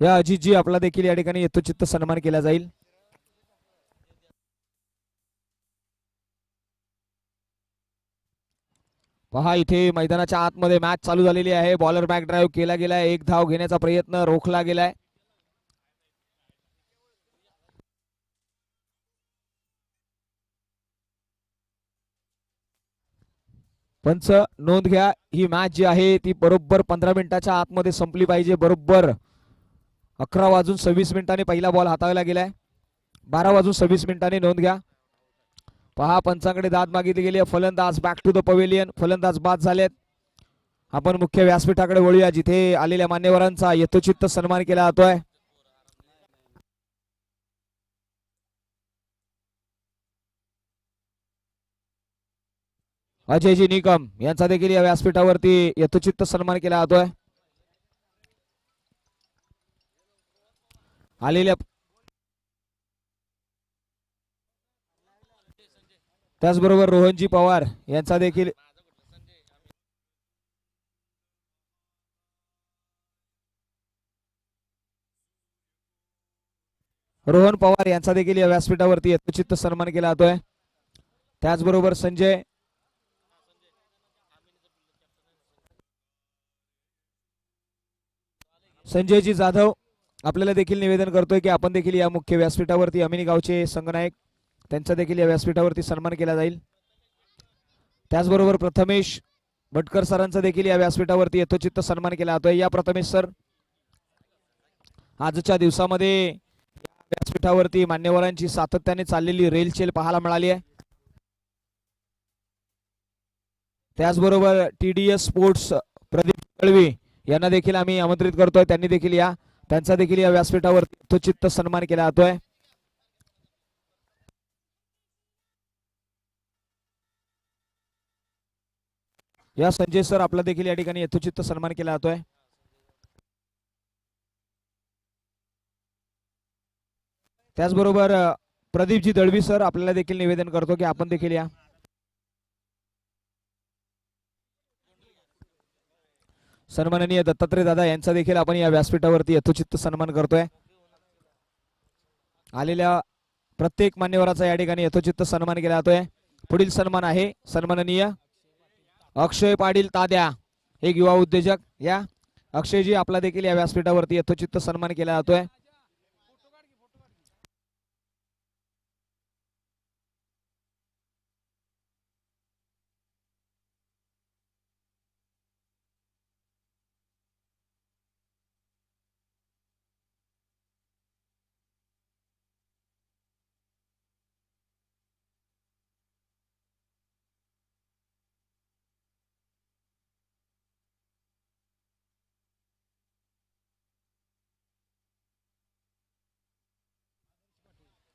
या अजितजी आपला देखील या ठिकाणी यथोचित्त सन्मान केला जाईल. पहा इथे मैदानाच्या आतमध्ये मॅच चालू झालेली आहे. बॉलर बॅक ड्राईव्ह केला गेलाय. एक धाव घेण्याचा प्रयत्न रोखला गेलाय. पंच नोंद घ्या. ही मॅच जी आहे ती बरोबर पंधरा मिनिटाच्या आतमध्ये संपली पाहिजे. बरोबर. अकरा वाजून सव्वीस मिनिटांनी पहिला बॉल हाताळला गेलाय. बारा वाजून सव्वीस मिनिटांनी नोंद घ्या. पहा पंचांकडे दाद मागितली गेली आहे. फलंदाज बॅक टू द पवेलियन फलंदाज बाद झालेत. आपण मुख्य व्यासपीठाकडे वळूया. जिथे आलेल्या मान्यवरांचा यथोचित सन्मान केला जातोय. अजयजी निकम यांचा देखील या व्यासपीठावरती यथोचित सन्मान केला जातोय. आलेल्या त्याचबरोबर रोहनजी पवार यांचा देखील रोहन पवार यांचा देखील या व्यासपीठावरती यथोचित सन्मान केला जातोय. त्याचबरोबर संजय संजयजी जाधव आपल्याला देखील निवेदन करतोय की आपण देखील या मुख्य व्यासपीठावरती अमिनी गावचे संघनायक त्यांचा देखील या व्यासपीठावरती सन्मान केला जाईल. त्याचबरोबर प्रथमेश भटकर सरांचा देखील या व्यासपीठावरती यथोचित्त सन्मान केला जातोय. या प्रथमेश सर आजच्या दिवसामध्ये व्यासपीठावरती मान्यवरांची सातत्याने चाललेली रेलचेल पाहायला मिळाली आहे. त्याचबरोबर T D S sports Pradeep Kalvi यांना देखील आम्ही आमंत्रित करतोय. त्यांनी देखील या त्यांचा देखील या व्यासपीठावर यथोचित्त सन्मान केला जातोय. या संजय सर आपला देखील या ठिकाणी यथोचित्त सन्मान केला जातोय. त्याचबरोबर प्रदीपजी दळवी सर आपल्याला देखील निवेदन करतो की आपण देखील या. सन्माननीय दत्तात्रय दादा यांचा देखील आपण या व्यासपीठावरती यथोचित्त सन्मान करतोय. आलेल्या प्रत्येक मान्यवराचा या ठिकाणी यथोचित्त सन्मान केला जातोय. पुढील सन्मान आहे सन्माननीय अक्षय पाटील ताद्या एक युवा उद्योजक. या अक्षयजी आपला देखील या व्यासपीठावरती यथोचित्त सन्मान केला जातोय.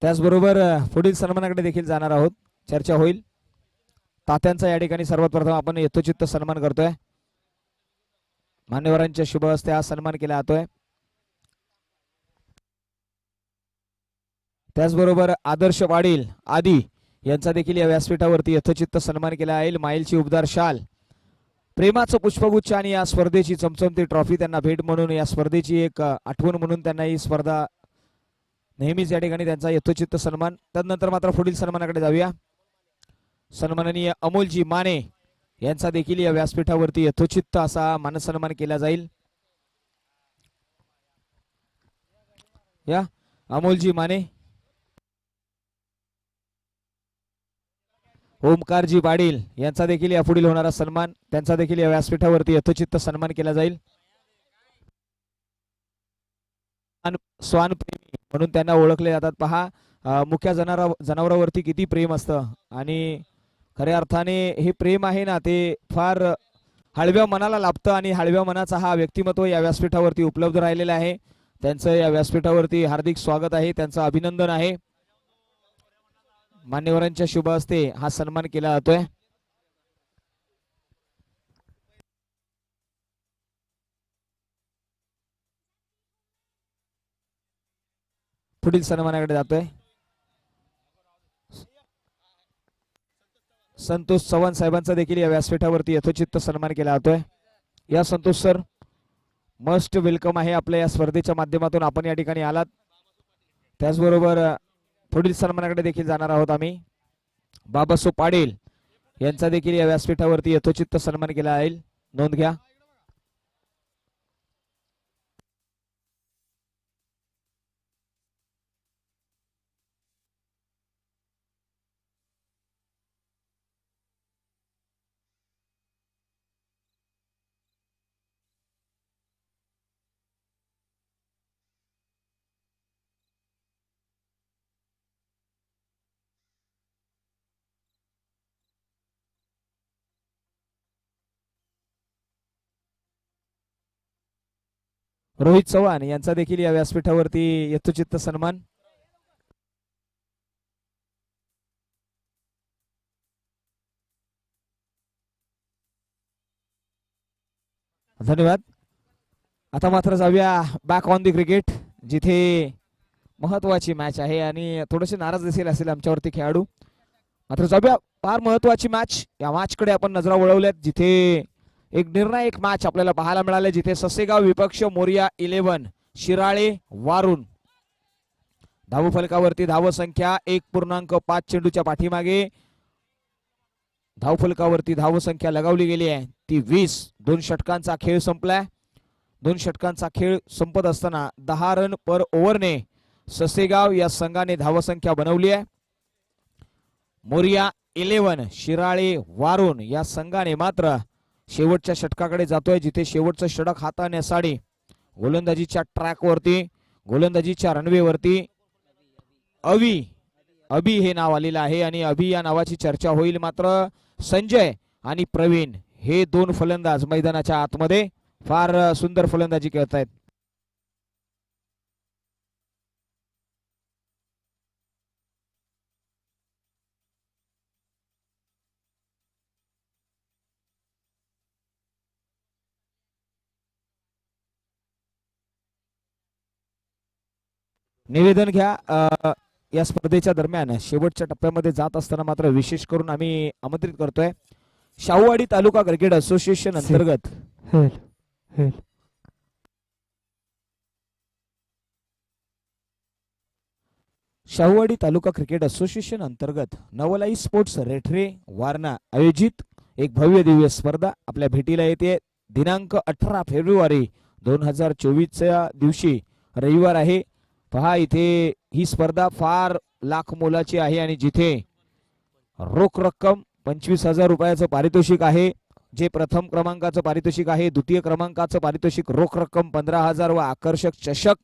त्याचबरोबर पुढील सन्मानाकडे देखील जाणार आहोत. चर्चा होईल. तात्यांचा या ठिकाणी सर्वात प्रथम आपण यथोचित्त सन्मान करतोय. मान्यवरांच्या शुभ हस्ते हा सन्मान केला जातोय. त्याचबरोबर आदर्श वाडील आदी यांचा देखील या व्यासपीठावरती यथोचित्त सन्मान केला जाईल. माईलची उबदार शाल. प्रेमाचं पुष्पगुच्छ आणि या स्पर्धेची चमचमती ट्रॉफी त्यांना भेट म्हणून या स्पर्धेची एक आठवण म्हणून त्यांना ही स्पर्धा नेहमीच या ठिकाणी त्यांचा यथोचित्त सन्मान. तदनंतर मात्र पुढील सन्मानाकडे जाऊया. सन्माननीय अमोलजी माने यांचा देखील या व्यासपीठावरती यथोचित्त असा मानसन्मान केला जाईल. या अमोलजी माने. ओमकारजी पाटील यांचा देखील या पुढील होणारा सन्मान. त्यांचा देखील या व्यासपीठावरती यथोचित्त सन्मान केला जाईल. स्वान प्रेमी म्हणून त्यांना ओळखले जातात. पहा मुख्या जनावरा जनावरावरती किती प्रेम असतं. आणि खऱ्या अर्थाने हे प्रेम आहे ना ते फार हळव्या मनाला लाभतं आणि हळव्या मनाचा हा व्यक्तिमत्व या व्यासपीठावरती उपलब्ध राहिलेला आहे. त्यांचं या व्यासपीठावरती हार्दिक स्वागत आहे. त्यांचं अभिनंदन आहे. मान्यवरांच्या शुभ हस्ते हा सन्मान केला जातोय. पुढील सन्मानाकडे जातोय. संतोष चव्हाण साहेबांचा देखील या व्यासपीठावरती यथोचित्त सन्मान केला जातोय. या संतोष सर मस्ट वेलकम आहे आपल्या या स्पर्धेच्या माध्यमातून. आपण या ठिकाणी आलात. त्याचबरोबर पुढील सन्मानाकडे देखील जाणार आहोत आम्ही. बाबासो पाटील यांचा देखील या व्यासपीठावरती यथोचित सन्मान केला जाईल. नोंद घ्या. रोहित चव्हाण यांचा देखील या व्यासपीठावरती यथोचित सन्मान. धन्यवाद. आता मात्र जाऊया बॅक ऑन दी क्रिकेट जिथे महत्वाची मॅच आहे आणि थोडेसे नाराज दिसेल असेल आमच्यावरती खेळाडू. मात्र जाऊया फार महत्वाची मॅच या मॅचकडे आपण नजरा वळवल्यात जिथे एक निर्णायक मॅच आपल्याला पाहायला मिळाले जिथे ससेगाव विपक्ष मोरिया इलेव्हन शिराळे वारून धावफलकावरती धावसंख्या एक पूर्णांक पाच चेंडूच्या पाठीमागे. धावफलकावरती धावसंख्या लगावली गेली आहे ती वीस. दोन षटकांचा खेळ संपलाय. दोन षटकांचा खेळ संपत असताना दहा रन पर ओव्हरने ससेगाव या संघाने धावसंख्या बनवली आहे. मोरिया इलेव्हन शिराळे वारून या संघाने मात्र शेवटच्या षटकाकडे जातोय जिथे शेवटचं षटक हाताण्यासाठी गोलंदाजीच्या ट्रॅकवरती गोलंदाजीच्या रनवेवरती अवी अभि हे नाव आलेलं आहे आणि अभि या नावाची चर्चा होईल मात्र संजय आणि प्रवीण हे दोन फलंदाज मैदानाच्या आतमध्ये. फार सुंदर फलंदाजी खेळतायत निवेदन घ्या या स्पर्धेच्या दरम्यान. शेवटच्या टप्प्यामध्ये जात असताना मात्र विशेष करून आम्ही आमंत्रित करतोय. शाहूवाडी तालुका क्रिकेट असोसिएशन अंतर्गत. हेल हेल. शाहूवाडी तालुका क्रिकेट असोसिएशन अंतर्गत नवलाई स्पोर्ट्स रेठरे वारणा आयोजित एक भव्य दिव्य स्पर्धा आपल्या भेटीला येते. दिनांक अठरा फेब्रुवारी दोन हजार चोवीसच्या दिवशी रविवार आहे. पहा इथे ही स्पर्धा फार लाख मोलाची आहे आणि जिथे रोख रक्कम पंचवीस हजार रुपयाचं पारितोषिक आहे जे प्रथम क्रमांकाचं पारितोषिक आहे द्वितीय क्रमांकाचं पारितोषिक रोख रक्कम पंधरा हजार व आकर्षक चषक.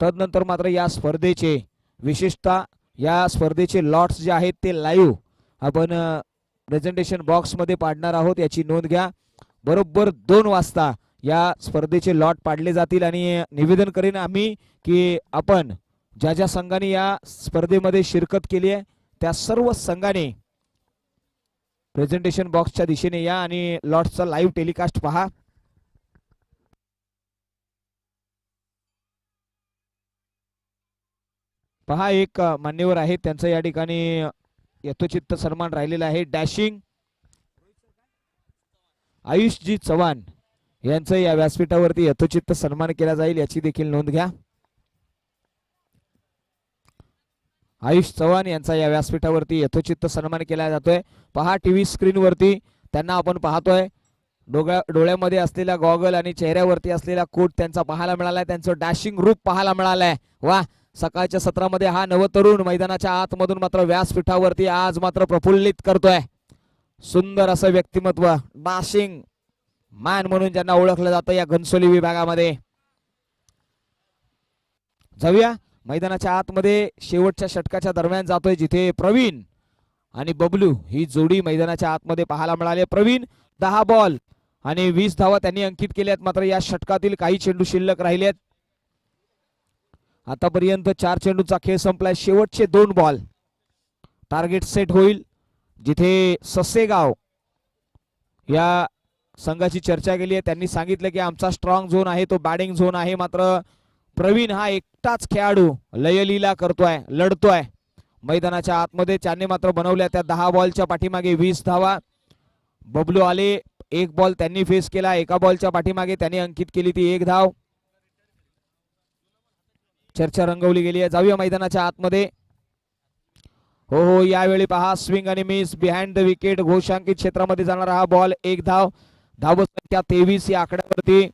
तदनंतर मात्र या स्पर्धेचे विशेषतः या स्पर्धेचे लॉट्स जे आहेत ते लाईव्ह आपण प्रेझेंटेशन बॉक्समध्ये पाडणार आहोत याची नोंद घ्या. बरोबर दोन वाजता या स्पर्धेचे लॉट पाडले जातील आणि निवेदन करेन आम्ही की आपण ज्या ज्या संघाने या स्पर्धेमध्ये शिरकत केली आहे त्या सर्व संघाने प्रेझेंटेशन बॉक्सच्या दिशेने या आणि लॉट्सचा लाईव्ह टेलिकास्ट पहा. पहा एक मान्यवर आहे त्यांचा या ठिकाणी यथोचित्त सन्मान राहिलेला आहे. डॅशिंग आयुषजी चव्हाण. यांचं या व्यासपीठावरती यथोचित्त सन्मान केला जाईल याची देखील नोंद घ्या. आयुष चव्हाण यांचा या व्यासपीठावरती यथोचित्त सन्मान केला जातोय. पहा टीव्ही स्क्रीनवरती त्यांना आपण पाहतोय. डोळ्या डोळ्यामध्ये असलेला गॉगल आणि चेहऱ्यावरती असलेला कोट त्यांचा पाहायला मिळालाय. त्यांचं डॅशिंग रूप पाहायला मिळालंय. वा सकाळच्या सत्रामध्ये हा नवतरुण मैदानाच्या आतमधून मात्र व्यासपीठावरती आज मात्र प्रफुल्लित करतोय. सुंदर असं व्यक्तिमत्व डॅशिंग मॅन म्हणून ज्यांना ओळखलं जातं या घनसोली विभागामध्ये. जाऊया. मैदानाच्या आतमध्ये शेवटच्या षटकाच्या दरम्यान जातोय जिथे प्रवीण आणि बबलू ही जोडी मैदानाच्या आतमध्ये पाहायला मिळाली. प्रवीण दहा बॉल आणि वीस धावा त्यांनी अंकित केल्यात मात्र या षटकातील काही चेंडू शिल्लक राहिलेत आतापर्यंत चार चेंडूचा खेळ संपलाय. शेवटचे दोन बॉल. टार्गेट सेट होईल जिथे ससेगाव या संघाची चर्चा केली आहे. त्यांनी सांगितलं की आमचा स्ट्रॉंग झोन आहे तो बॅटिंग झोन आहे. मात्र प्रवीण हा एकटाच खेळाडू लयलीला करतोय लढतोय. मैदानाच्या आतमध्ये त्याने मात्र बनवल्या त्या दहा बॉलच्या पाठीमागे वीस धावा. बबलू आले एक बॉल त्यांनी फेस केला एका बॉलच्या पाठीमागे त्यांनी अंकित केली ती एक धाव. चर्चा रंगवली गेली आहे. जाऊया मैदानाच्या आतमध्ये. हो हो यावेळी पहा स्विंग आणि मिस बिहाइंड द विकेट घोषांकित क्षेत्रामध्ये जाणारा हा बॉल एक धाव. धाव संख्या तेवीस या आकड्यावरती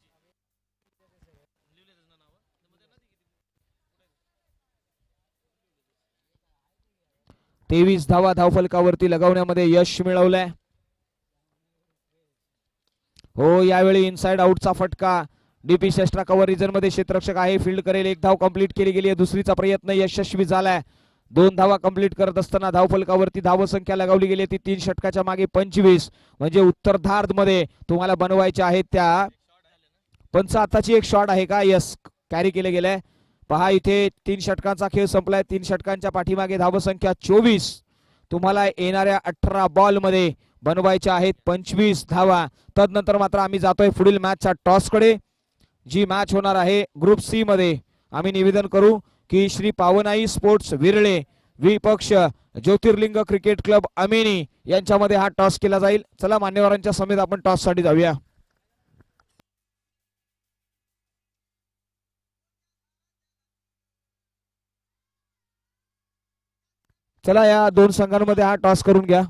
तेवीस धावा धावफलकावरती लगावण्यामध्ये यश मिळवलंय. हो यावेळी इनसाइड आउटचा फटका. डीपी षष्ट्राकावर कव्हरमध्ये क्षेत्ररक्षक आहे. फील्ड करेल. एक धाव कंप्लीट केली गेली आहे. दुसरीचा प्रयत्न यशस्वी झालाय. दोन धावा कंप्लीट करत असताना धावफलकावरती धाव संख्या लगावली गेली आहे ती तीन षटकाच्या मागे पंचवीस. म्हणजे उत्तरार्धमध्ये तुम्हाला बनवायच्या आहेत त्या. पंच आताची एक शॉट आहे का? यस कॅरी केलं गेलंय पहा इथे तीन षटकांचा खेळ संपलाय. तीन षटकांच्या पाठीमागे धावसंख्या चोवीस. तुम्हाला येणाऱ्या अठरा बॉलमध्ये बनवायच्या आहेत पंचवीस धावा. तदनंतर मात्र आम्ही जातोय पुढील मॅचच्या टॉसकडे जी मॅच होणार आहे ग्रुप सी मध्ये. आम्ही निवेदन करू की श्री पावनाई स्पोर्ट्स विरळे विपक्ष ज्योतिर्लिंग क्रिकेट क्लब अमेनी यांच्यामध्ये हा टॉस केला जाईल. चला मान्यवरांच्या समेत आपण टॉससाठी जाऊया. चला या दोन संघांमध्ये हा टॉस करून घ्या.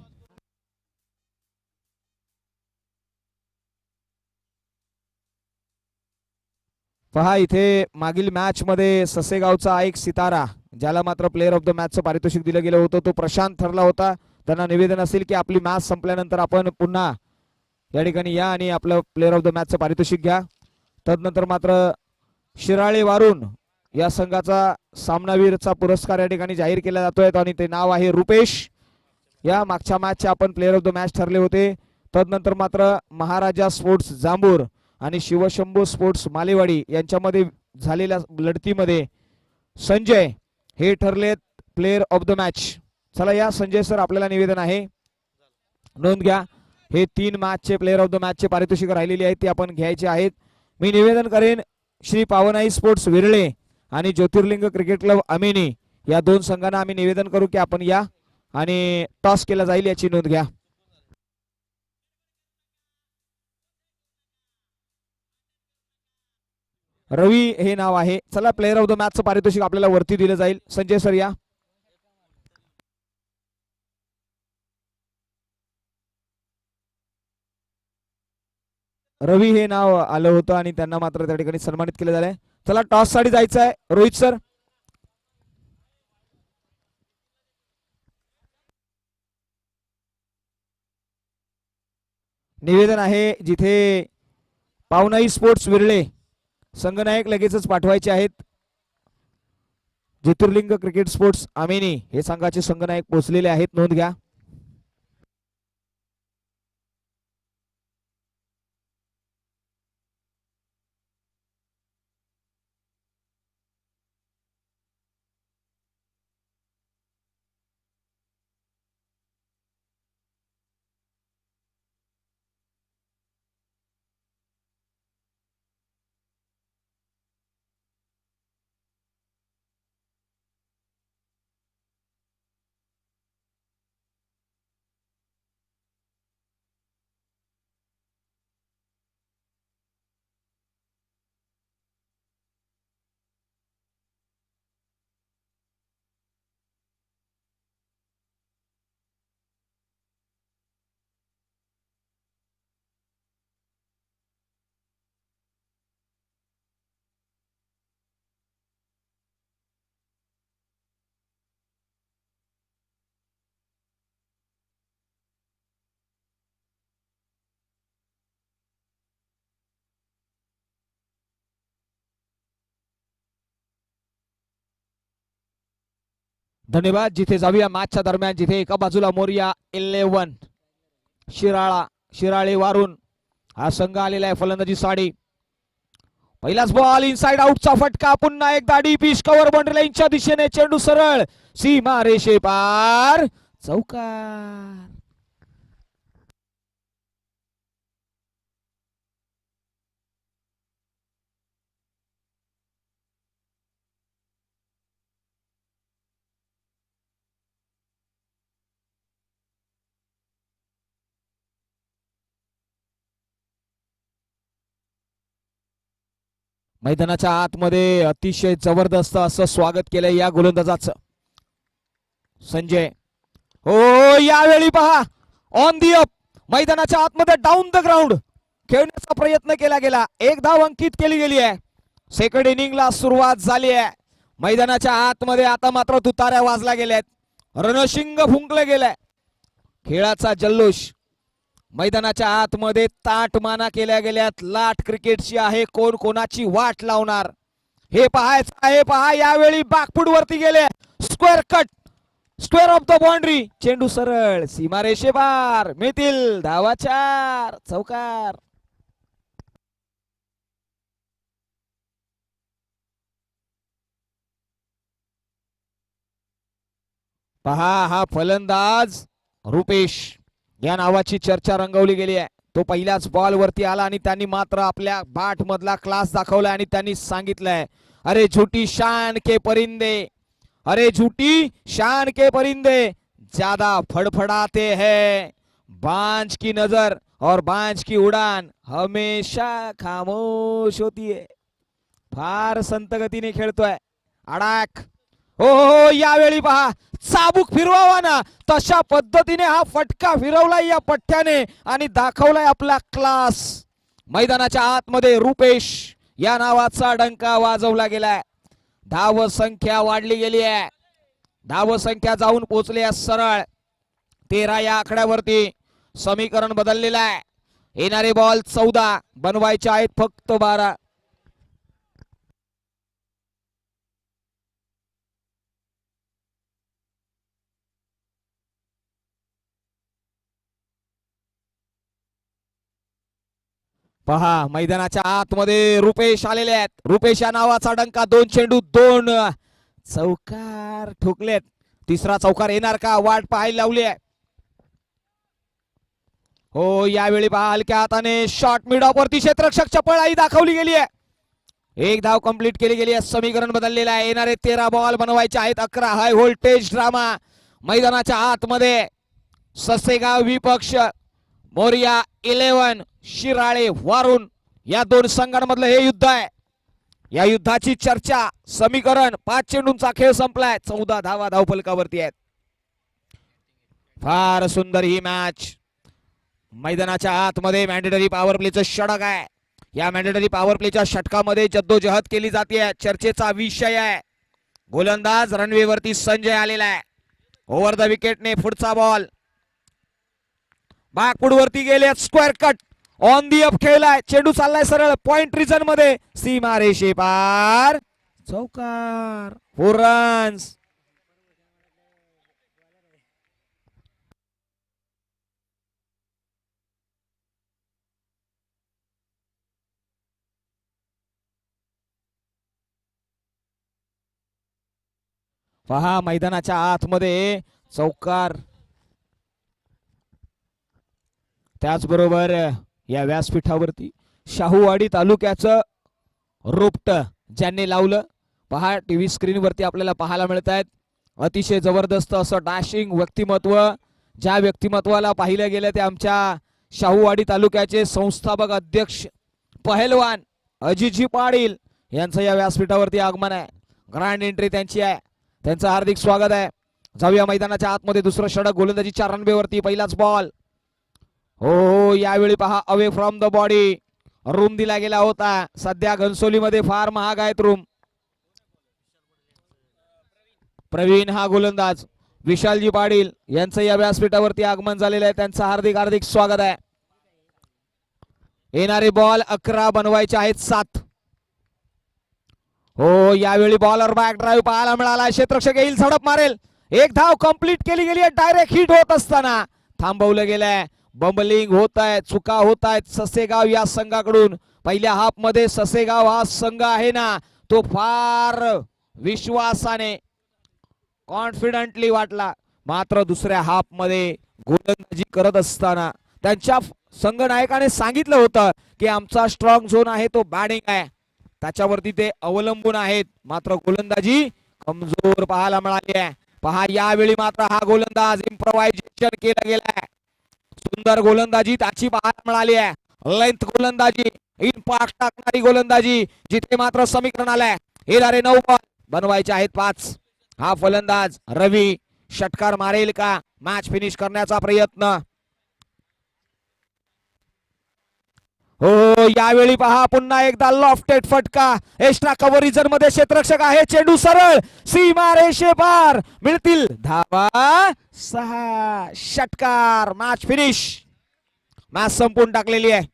पहा इथे मागील मॅच मध्ये ससेगावचा एक सितारा ज्याला मात्र प्लेअर ऑफ द मॅचचं पारितोषिक दिलं गेलं होतं तो प्रशांत ठरला होता. त्यांना निवेदन असेल की आपली मॅच संपल्यानंतर आपण पुन्हा या ठिकाणी या आणि आपलं प्लेअर ऑफ द मॅचचं पारितोषिक घ्या. तदनंतर मात्र शिराळे वारून या संघाचा सामनावीरचा पुरस्कार या ठिकाणी जाहीर केला जातोय आणि ते नाव आहे रुपेश. या मागच्या मॅचचे आपण प्लेअर ऑफ द मॅच ठरले होते. तदनंतर मात्र महाराजा स्पोर्ट्स जांभूर आणि शिवशंभू स्पोर्ट्स मालेवाडी यांच्यामध्ये झालेल्या लढतीमध्ये संजय हे ठरलेत प्लेअर ऑफ द मॅच चला या संजय सर आपल्याला निवेदन आहे. नोंद घ्या. हे तीन मॅचचे प्लेअर ऑफ द मॅचचे पारितोषिक राहिलेली आहेत ते आपण घ्यायचे आहेत. मी निवेदन करेन श्री पावनाई स्पोर्ट्स विरळे आणि ज्योतिर्लिंग क्रिकेट क्लब अमिनी या दोन संघांना आम्ही निवेदन करू की आपण या आणि टॉस केला जाईल याची नोंद घ्या. रवी हे नाव आहे. चला प्लेअर ऑफ द मॅचचं पारितोषिक आपल्याला वरती दिलं जाईल. संजय सर या. रवी हे नाव आलं होतं आणि त्यांना मात्र त्या ठिकाणी सन्मानित केलं झालंय. चला टॉससाठी जायचं आहे. रोहित सर निवेदन आहे जिथे पावनाई स्पोर्ट्स विरळे संघनायक लगेचच पाठवायचे आहेत. ज्योतिर्लिंग क्रिकेट स्पोर्ट्स आमेनी हे संघाचे संघनायक पोहोचलेले आहेत. नोंद घ्या. धन्यवाद जिथे जाऊया मॅचच्या दरम्यान जिथे एका बाजूला मोरिया इलेव्हन. शिराळा शिराळे वारून हा संघ आलेला आहे फलंदाजी साडी. पहिलाच बॉल इनसाइड आउटचा फटका पुन्हा एकदा डी कवर कव्हर लाईनच्या दिशेने चेंडू सरळ. सीमा रेषे पार चौकार. मैदानाच्या आतमध्ये अतिशय जबरदस्त असं स्वागत केलंय या गोलंदाजाचं. संजय. हो यावेळी पहा. ऑन दी अप मैदानाच्या आतमध्ये डाऊन द ग्राउंड खेळण्याचा प्रयत्न केला गेला. एक धाव अंकित केली गेली आहे. सेकंड इनिंगला सुरुवात झाली आहे. मैदानाच्या आतमध्ये आता मात्र तुताऱ्या वाजल्या गेल्यात रणशिंग फुंकलं गेलंय. खेळाचा जल्लोष. मैदानाच्या आतमध्ये ताट माना केल्या गेल्यात. लाट क्रिकेटची आहे. कोण कोणाची वाट लावणार? हे पहायचं आहे. पहा यावेळी बागपूड वरती गेले. Square cut square off the boundary चेंडू सरळ. सीमारेषे बार मिळतील धावा चार. चौकार. पहा हा फलंदाज रुपेश. या नावाची चर्चा रंगवली गेली आहे. तो पहिल्याच बॉल वरती आला आणि त्यांनी मात्र आपल्या बाट मधला क्लास दाखवला आणि त्यांनी सांगितलंय अरे झुटी शान के परिंदे. अरे झुटी शान के परिंदे. ज्यादा फड़फड़ाते हैं. बांझ की नजर और बांझ की उडान हमेशा खामोश होती है. फार संतगतीने खेळतोय. अडाख हो, हो हो यावेळी पहा. चाबूक फिरवावा ना. तशा पद्धतीने हा फटका फिरवलाय या पठ्ठ्याने आणि दाखवलाय आपला क्लास. मैदानाच्या आतमध्ये रुपेश या नावाचा डंका वाजवला गेलाय. धाव संख्या वाढली गेली आहे. धाव संख्या जाऊन पोहोचली आहे सरळ. तेरा या आकड्यावरती समीकरण बदललेलं आहे. येणारे बॉल चौदा. बनवायचे आहेत फक्त बारा. पहा मैदानाच्या आतमध्ये रुपेश आलेले आहेत. रुपेश या नावाचा डंका दोन चेंडू दोन चौकार ठोकलेत. तिसरा चौकार येणार का? वाट पाहायला लावली आहे. हो यावेळी पहा हलक्या हाताने शॉर्ट मिड ऑफ वरती क्षेत्रक्षक चपळाई दाखवली गेली आहे. एक धाव कंप्लीट केली गेली आहे. समीकरण बदललेलं आहे. येणारे तेरा बॉल बनवायचे आहेत. अकरा हाय व्होल्टेज ड्रामा मैदानाच्या आतमध्ये. ससेगाव विपक्ष मोरिया इलेव्हन शिराळे वारुण या दोन संघांमधलं हे युद्ध आहे. या युद्धाची चर्चा समीकरण पाच चेंडूंचा खेळ संपलाय. चौदा धावा धावफलकावरती आहेत. फार सुंदर ही मॅच मैदानाच्या आतमध्ये मॅन्डेटरी पॉवर प्लेचं षटक आहे. या मॅन्डेटरी पॉवर प्लेच्या षटकामध्ये जद्दोजहद केली जाते चर्चेचा विषय आहे. गोलंदाज रणवेवरती संजय आलेला आहे. ओव्हर द विकेटने पुढचा बॉल बाकुड वरती गेले square cut on the up खेळलाय. चेंडू चाललाय सरळ. पॉइंट रिझनमध्ये सीमा रेषे पार. चौकार. फोर रन्स पहा मैदानाच्या आतमध्ये चौकार. त्याचबरोबर या व्यासपीठावरती शाहूवाडी तालुक्याचं रोपट ज्यांनी लावलं पहा टी व्ही स्क्रीनवरती आपल्याला पाहायला मिळत आहेत अतिशय जबरदस्त असं डॅशिंग व्यक्तिमत्व ज्या व्यक्तिमत्वाला पाहिलं गेलं ते आमच्या शाहूवाडी तालुक्याचे संस्थापक अध्यक्ष पहलवान अजिजी पाडील यांचं या व्यासपीठावरती आगमन आहे. ग्रँड एंट्री त्यांची आहे. त्यांचं हार्दिक स्वागत आहे. जाऊया मैदानाच्या आतमध्ये दुसरं षडक गोलंदाजी चार रनबेवरती पहिलाच बॉल हो, हो, हो यावेळी पहा away from the body room दिला गेला होता. सध्या घनसोलीमध्ये फार महाग आहेत रूम प्रवीण हा गोलंदाज. विशालजी पाटील यांचं या व्यासपीठावरती आगमन झालेलं आहे. त्यांचं हार्दिक हार्दिक स्वागत आहे. येणारे बॉल अकरा बनवायचे आहेत सात. हो, हो यावेळी बॉलर बॅक ड्राईव्ह पाहायला मिळाला. क्षेत्रक्षक येईल झडप मारेल. एक धाव कंप्लीट केली गेली आहे डायरेक्ट हिट होत असताना. थांबवलं गेलंय. बंबलिंग होत आहेत चुका होत आहेत ससेगाव या संघाकडून. पहिल्या हाफमध्ये ससेगाव हा संघ आहे ना तो फार विश्वासाने कॉन्फिडंटली वाटला. मात्र दुसऱ्या हाफमध्ये गोलंदाजी करत असताना त्यांच्या संघनायकाने सांगितलं होतं की आमचा स्ट्रॉंग झोन आहे तो बॅटिंग आहे. त्याच्यावरती ते अवलंबून आहेत. मात्र गोलंदाजी कमजोर पाहायला मिळाली आहे. पहा यावेळी मात्र हा गोलंदाज इम्प्रोव्हायझेशन केला गेलाय. सुंदर गोलंदाजी त्याची पाहायला मिळाली आहे. लेंथ गोलंदाजी इम्पॅक्ट टाकणारी गोलंदाजी जिथे मात्र समीकरण आलंय. येणारे नऊ बॉल बनवायचे आहेत पाच. हा फलंदाज रवी षटकार मारेल का? मॅच फिनिश करण्याचा प्रयत्न. हो, हो यावेळी पहा पुन्हा एकदा लॉफ्टेड फटका. एक्स्ट्रा कव्हरिजनमध्ये क्षेत्रक्षक आहे चेंडू सरळ सीमा रेषे पार. मिळतील धावा सहा. षटकार मॅच फिनिश मॅच संपून टाकलेली आहे.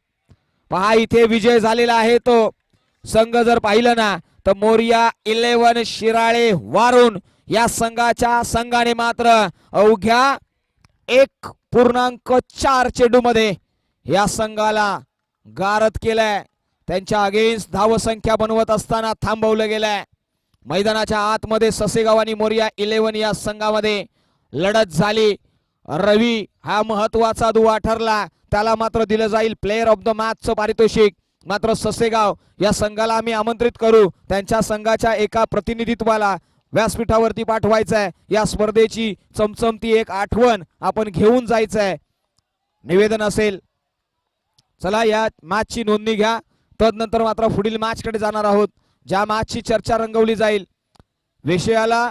पहा इथे विजय झालेला आहे तो. संघ जर पाहिलं ना तर मोरिया इलेव्हन शिराळे वारून या संघाच्या संघाने मात्र अवघ्या एक पूर्णांक चार चेंडू मध्ये या संघाला गारद केलाय. त्यांच्या अगेन्स्ट धावसंख्या बनवत असताना थांबवलं गेलंय. मैदानाच्या आतमध्ये ससेगाव आणि मोरिया इलेव्हन या संघामध्ये लढत झाली. रवी हा महत्त्वाचा दुवा ठरला. त्याला मात्र दिलं जाईल प्लेअर ऑफ द मॅचचं पारितोषिक. मात्र ससेगाव या संघाला आम्ही आमंत्रित करू. त्यांच्या संघाच्या एका प्रतिनिधित्वाला व्यासपीठावरती पाठवायचं आहे या स्पर्धेची चमचमती एक आठवण आपण घेऊन जायचं आहे निवेदन असेल चला या मॅचची नोंदणी घ्या. तदनंतर मात्र पुढील मॅचकडे जाणार आहोत. ज्या मॅचची चर्चा रंगवली जाईल. विषयाला